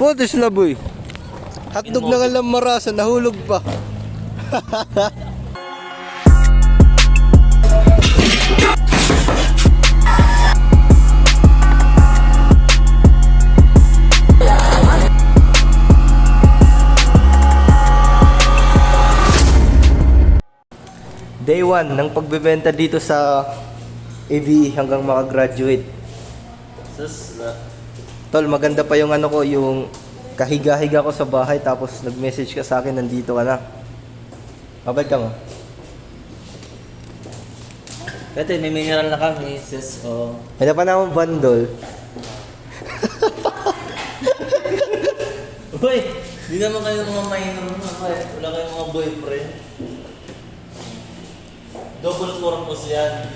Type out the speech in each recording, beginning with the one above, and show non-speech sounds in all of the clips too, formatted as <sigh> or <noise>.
Putis na boy. Hotdog na nga lang marasa, nahulog pa. Day 1 ng pagbebenta dito sa ABE hanggang makagraduate. Sus, na. Tol, maganda pa yung ano ko, yung kahiga-higa ko sa bahay tapos nag-message ka sa akin, nandito ka na. Babay ka mo. Ito, may mineral na kami, sis. Oh. May pa naman bundle. Uy, di naman kayo mga minor na. Wala kayong mga boyfriend. Double purpose yan.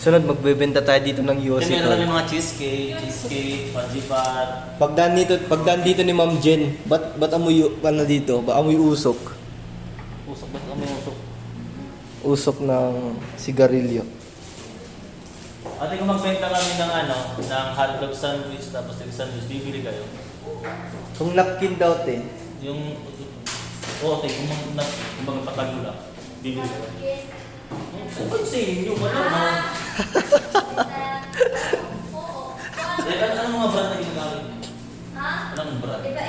Sunod, magbebenta tayo dito ng Kasi Yossi, meron kami mga cheesecake, cheesecake, panjipat. Pagdaan dito, pagdaan dito ni Ma'am Jen, ba't, ba't amoy, ano dito? Ba amoy usok? Usok ba't kami usok? Usok ng sigarilyo. Ate, kung magbenta kami ng ano, ng hotdog sandwich tapos egg sandwich, bibili kayo. Kung napkin daw, te. Yung, oo, ate, kung mag, kung magpatago lang, bibili kayo. Ano sa inyo? Wala na. Eh, ano, ano mga brand na ginagamit niyo? Ha? Anong brand? Kasi.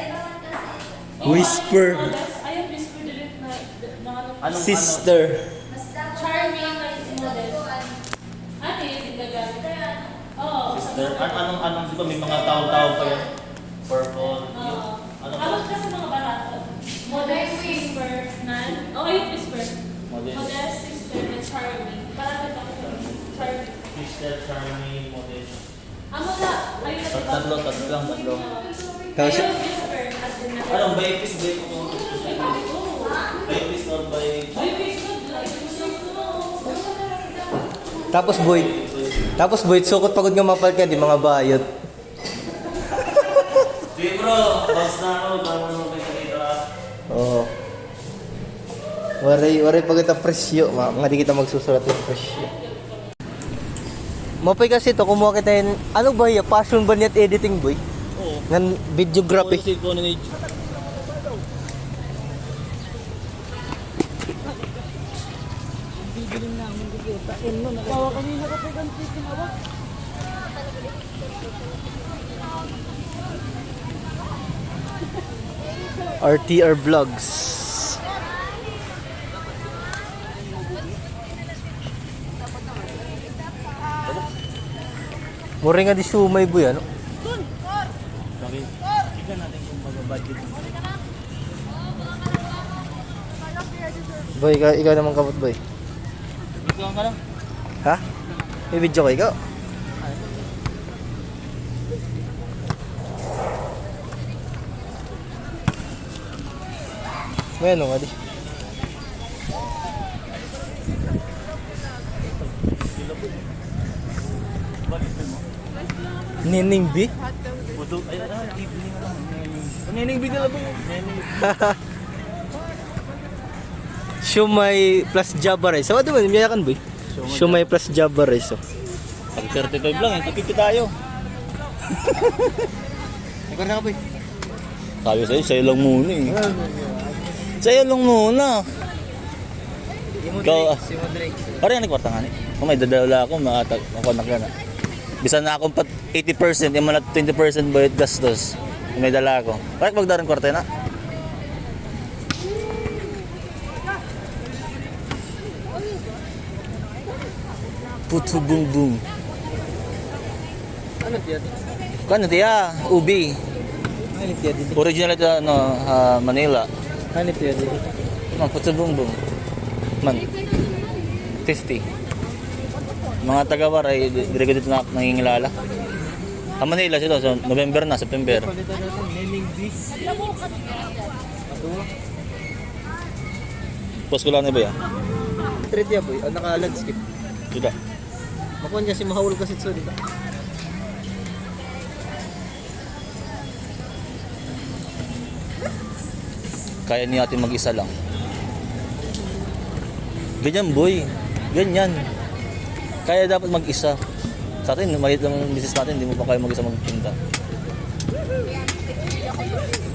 Whisper. Ayun, whisper direct na, na ano. Anong, Sister. Charming yung model. Ano yung ginagamit? Oo. Sister, an anong, anong, di ba may mga tao-tao pa yan? Purple. Oo. yun. Ano ba? Ano kasi mga barato? Model, whisper, nan. Oo, yung whisper. Model. Model, charming. Parang ito ko. Charming. Sister, Charmy, model. Ano na? Ayun na. Tat- tatlo, tatlo lang, tatlo. Tapos, Ayun, na. Anong by piece, by piece? Oo. By piece or by... Ay, whisper. Like, gusto ko. tapos boy, tapos boy, sukot pagod nga mapal ka, di mga bayot. Sige bro, bounce na ako. Naman kayo dito ah. Oo. Waray, waray pag ito presyo, ma, nga di kita magsusulat ng presyo. Mapay kasi to, kumuha kita yun, ano ba yung passion ba niya at editing boy? Oo. Ngan videography. Kasi ko na ni... RTR Vlogs. Mura nga di sumay boy, ano? Bakit? Tignan natin kung mag-budget. Boy, ikaw, ikaw naman kapot boy. Ikaw ka lang. Ha? May video ko ikaw? Ano nga di? Nining B? Puto. Ay, ah, bibili na lang. Nining bigla lang po. Nining. Shumay plus Java rice. Sabi mo, miyakan boy. Shumay plus Java rice. Oh. Pag 35 lang, eh. Tipid tayo. <laughs> Ikaw na ka boy. Sabi sa'yo, sa'yo lang muna eh. Sa'yo lang muna. Ikaw, ah. Pare yan, kwarta nga ni. Kung may dadala ako, makatag, makonak ka na. Bisa na akong pat 80%, yung mga 20% bayad gastos. May dala ako. Pare, magdaran kwarta na. Puto bung bung. Ano tiya? Kano tiya? Ubi. Ano tiya dito? Original ito, ano, ah, Manila. Ano tiya dito? Man, puto bung bung. Man. 50. Mga taga-waray, dire ko dito na nangingilala. Ang Manila sila, so November na, September. Post ko lang na ba yan? Street ya boy, oh, naka-landscape. Sudah. Makuha niya si Mahawal kasi ito dito. Kaya ni natin mag-isa lang. Ganyan boy. Ganyan. Kaya dapat mag-isa. Sa atin, maliit lang ang business natin, hindi mo pa kaya mag-isa magtinda.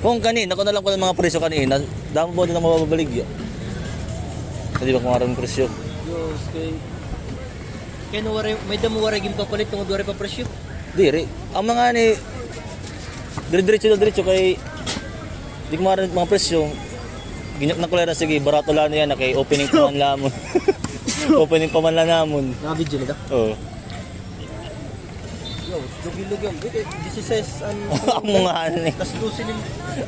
Kung kanina, ako na lang pala mga presyo kanina, damo mo din ang mababalig yun. Hindi ba kung maraming presyo? Diyos, kay... Kaya nuwari, may damo waray gim papalit tungod waray pa presyo. Diri. Ang mga ni dire-diretso na diretso kay di ko maraming mga presyo. Ginyak na kulera sige, barato lang na yan na kay opening pa <laughs> man lamon. <laughs> <laughs> opening pa man lang namon. Naka-video nito? Oo. Yo, lugilog yan. Wait, eh, 16 an... Ang mga ano ni. Tas 12 nin...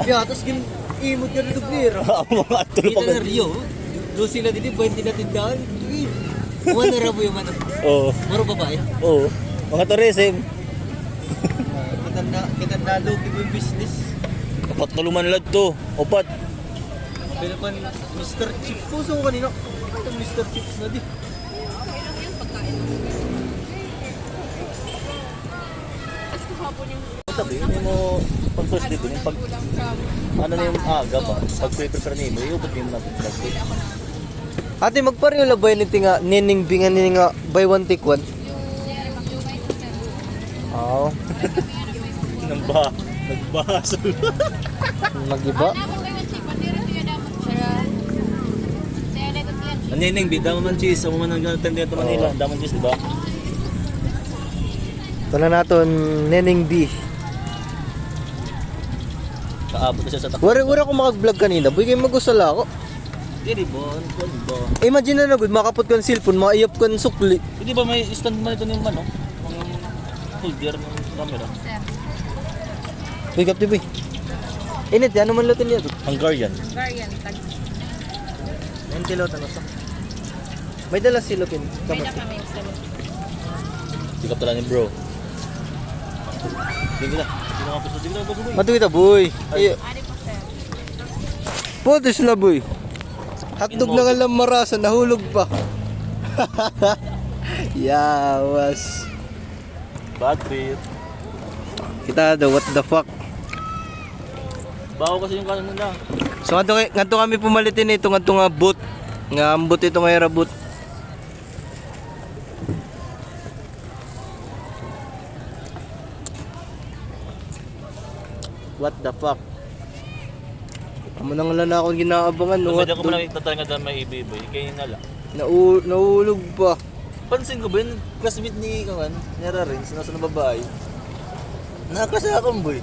Yeah, tas gin... Imot ka rin dugbira. <laughs> Ang mga tulo Kita na Rio. 12 na din, 20 na tindahan. Kuha na rabo yung ano. Oo. Maro babae. Oo. Mga tourism. Kita na, kita na lugi mo yung business. Dapat naluman lad to. Opat. Pero pan, Mr. Chips. Puso ko kanina. Ito Mr. Chips na di. Tabi, hindi mo pag first dito, yung pag ano na yung aga ba? Pag pre-prepare niyo, iubot din natin plastic. Ate, magpareho la ba yun nga nining bingan nini nga buy one take one? Oo. Nang ba? Nagbahasol. Mag-iba. Anining, bi, dama man cheese. Ako man ang ganatin dito Manila. Dama man cheese, di ba? Ito na natin, Neneng B. Kaabot na siya sa takbo. Wari, wari ako makag-vlog kanina. Boy, kayo magusala ako. Hindi ba? Ano ba? Ano ba? Imagine na na, good, makapot ko ng cellphone, maiyap ko ng sukli. Hindi ba may stand man ito ng ano? Ang holder ng camera. Boy, kapti boy. Init, ano man lutin niya? Hungarian. Variant. Tag. Ang kilot, ano sa? May dala silupin. May na kami sa Sikap tala ni bro. Hindi na. Hindi na kapos. Hindi na kapos. boy. Ay. Puto sila, boy. Hotdog na nga lang marasa, nahulog pa. <laughs> Yawas. Bad trip. Kita daw, what the fuck. Baho kasi yung kanan nila. So nga nga to kami pumalitin ito nga to nga boot. Nga ambot ito nga era boot. What the fuck? Amo nang wala na akong ginaabangan no. Pwede the... mo lang tatanga dyan may iba-iba. Kaya yun nala. Nau nahulog pa. Pansin ko ba yun? Classmate ni Kawan, ni Rarins, nasa na babae. Nakakasya akong boy.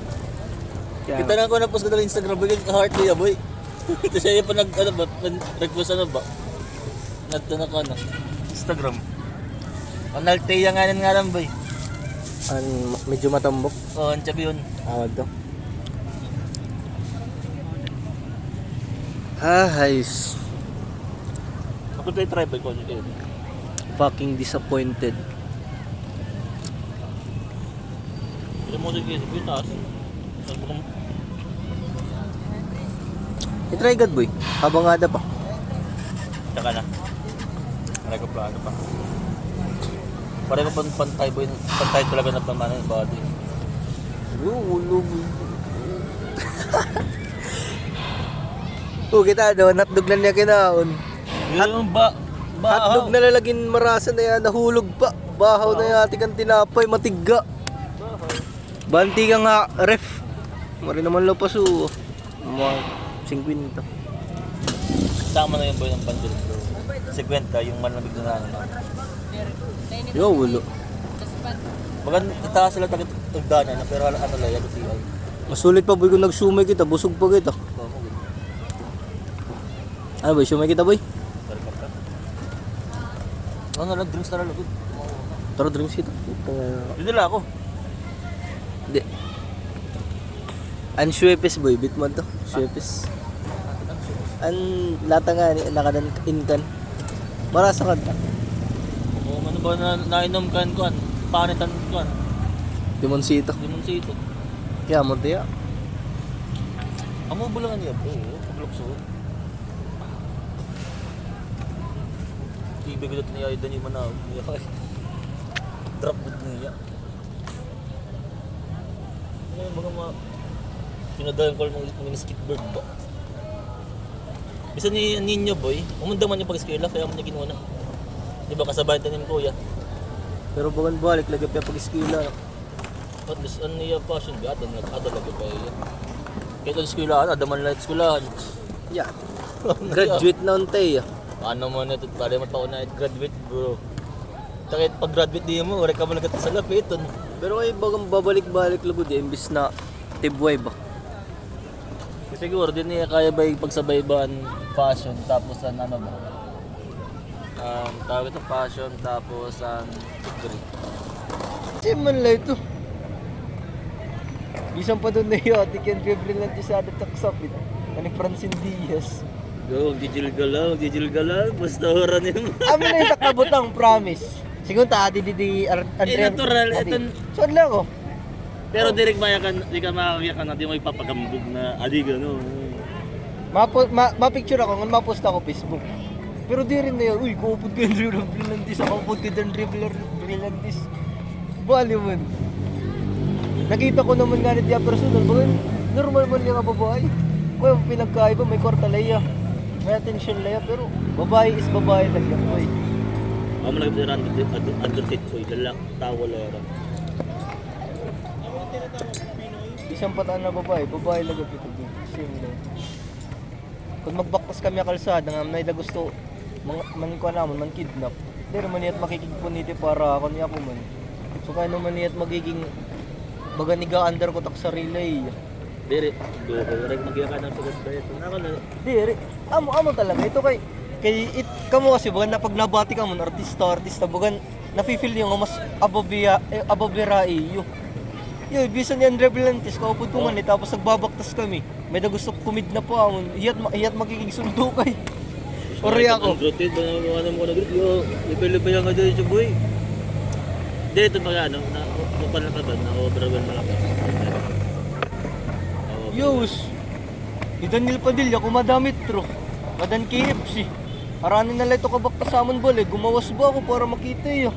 Kita na ako na post ko na Instagram boy, heart niya boy. <laughs> Ito siya yung pa nag, ano ba, nag-request ano ba? Nagto na ko ano, Instagram. Analteya nga nun nga lang boy. An medyo matambok. Oo, ang sabi yun. Awad to. Ah, guys. Ako tayo try boy ko yun. Fucking disappointed. Pero mo din kasi, taas. Ko, I-try God boy. Habang ada pa. Tsaka na. Maray ko plano pa. Pareho pang pantay boy, pantay talaga na pamana yung body. Hulog. Oh, kita daw, hotdog na niya kinaon. Yung ba, Hotdog na lalagin marasa na yan, nahulog pa. Bahaw na yati kang tinapay, matiga. Banti ka nga, ref. Mari naman lo paso. Mga 50 to. Tama na yung boy ng pandul bro. 50 yung malamig na ano. Yo, ulo. Baga itaas sila tagit tagdana na pero ano lang yung TI. Masulit pa boy kung nagsumay kita, busog pa kita. Ano boy, sumay kita boy? Ano lang drinks na lalagod. Tara drinks kita. Hindi nila ako. Hindi. An Schweppes boy, bit mo to. Schweppes. An lata nga nakadan inkan. Marasa ka ta. Kung ano ba na nainom kan kuan, panitan kuan, Limonsito. limonsito. Kaya mo tiya. Amo bulangan niya bro, paglukso. Ibig ko dito niya ay danyo man na. Drop good niya. Ano yung mga mga pinadayan ko ng mga skateboard ba? Bisa ni ninyo boy, umunda man yung pag-eskwela kaya mo niya ginawa na. Di ba kasabay tayo ni kuya? Pero bagan balik lagi pa pag skila. At least ano niya passion ba? Ada na ada lagi pa iya. Kahit ang eskwelahan, adaman lang yung eskwelahan. Yan. Graduate na unti ah. Paano mo na ito? Pare mo pa na graduate bro. Takit pag graduate di mo, wala ka mo nagkata sa lapiton. Pero ay bagang babalik-balik lugod eh, imbis na tibway ba? Kasi siguro din niya kaya ba yung pagsabay ba ang fashion tapos ang ano ba? Um, tawag ito fashion tapos ang degree. Kasi man lang ito. Bisan pa doon na yun, ati Ken Gabriel lang sa adat taksapit. Ani Francine Diaz. Go, gigil ka lang, gigil ka lang, basta oran yun. <laughs> Amin na yung takabutang, promise. Siguro ta, di di di. Eh, natural, eto- Saan lang ako? Pero direk maya ka, di ka makakakiyak ka na, di mo ipapagambog na, adi gano. Mapo, ma, ma-picture ako, ngun ma-post ako Facebook. Pero di rin na yun, uy, kuupod ka yung Drew Brillantis, ako upod ka yung Drew Brillantis. Bali mo. Nakita ko naman nga ni Tia personal, bagay, normal man yung babae. Kaya pinagkaiba, may kwarta laya. May attention laya, pero babae is babae lang yan, boy. Ako mo lang under, under fit ko, ilalak, tawa lera. Isang pataan na babae, babae lang ito din. Same lang. Kung magbaktas kami ang kalsada, nga may da gusto, man, man ko naman, man kidnap. Pero man niyat makikigpon nito para ako niya ako man. So kaya naman niyat magiging baga niga under ko tak sa relay. Dire, go ko, rek magiya ka ng sagot ba ito. Naka na, Di, amo amo talaga ito kay kay it kamo kasi baga na pag nabati ka mo artista artista baga nafi-feel yung mas abobia eh, abobira iyo. Yo, bisan ni Andre Blantes ka upod ko man eh, tapos nagbabaktas kami. May da gusto kumid na po amon. Iyat ma- iyat magiging sundo kay. Ori ako. Ang rotate, ba naman mga mo na group, yo, ipilip yan ka dyan sa boy. Dito pa ano, na, kapal na ka ba, na overwhelm na ka. Yos. Ni Daniel Padilla kumadamit tro. Madan KFC. Aranin na ito kabakta sa amon balik. Gumawas ba ako para makita iyo.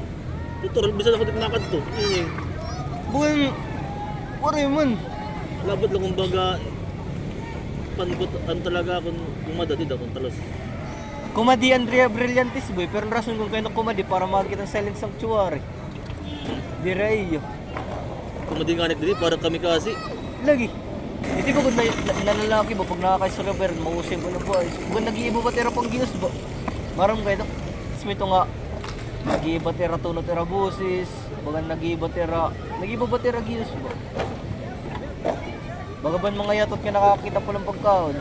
Tutor, bisa na ko din nakad to. Eh. Bukan, Ori man. Labot lang kumbaga, panbot, ano talaga akong kumadadid akong talos. Kumadi Andrea Brillantes boy, pero ang rason kung kayo kumadi para makakita ng silent sanctuary. Di rayo. Kumadi nga din, para kami kasi. Lagi. Hindi ba kung na, na, nalalaki ba pag river, mausay mo na ba? Kung nag-iiba ba tira pang ginos ba? Maram kayo ito. Tapos ito nga, nag-iiba tira tuno tira busis, baga nag-iiba tira, nag-iiba ba tira ginos ba? Baga ba mga yatot ka nakakita po ng pagkaon?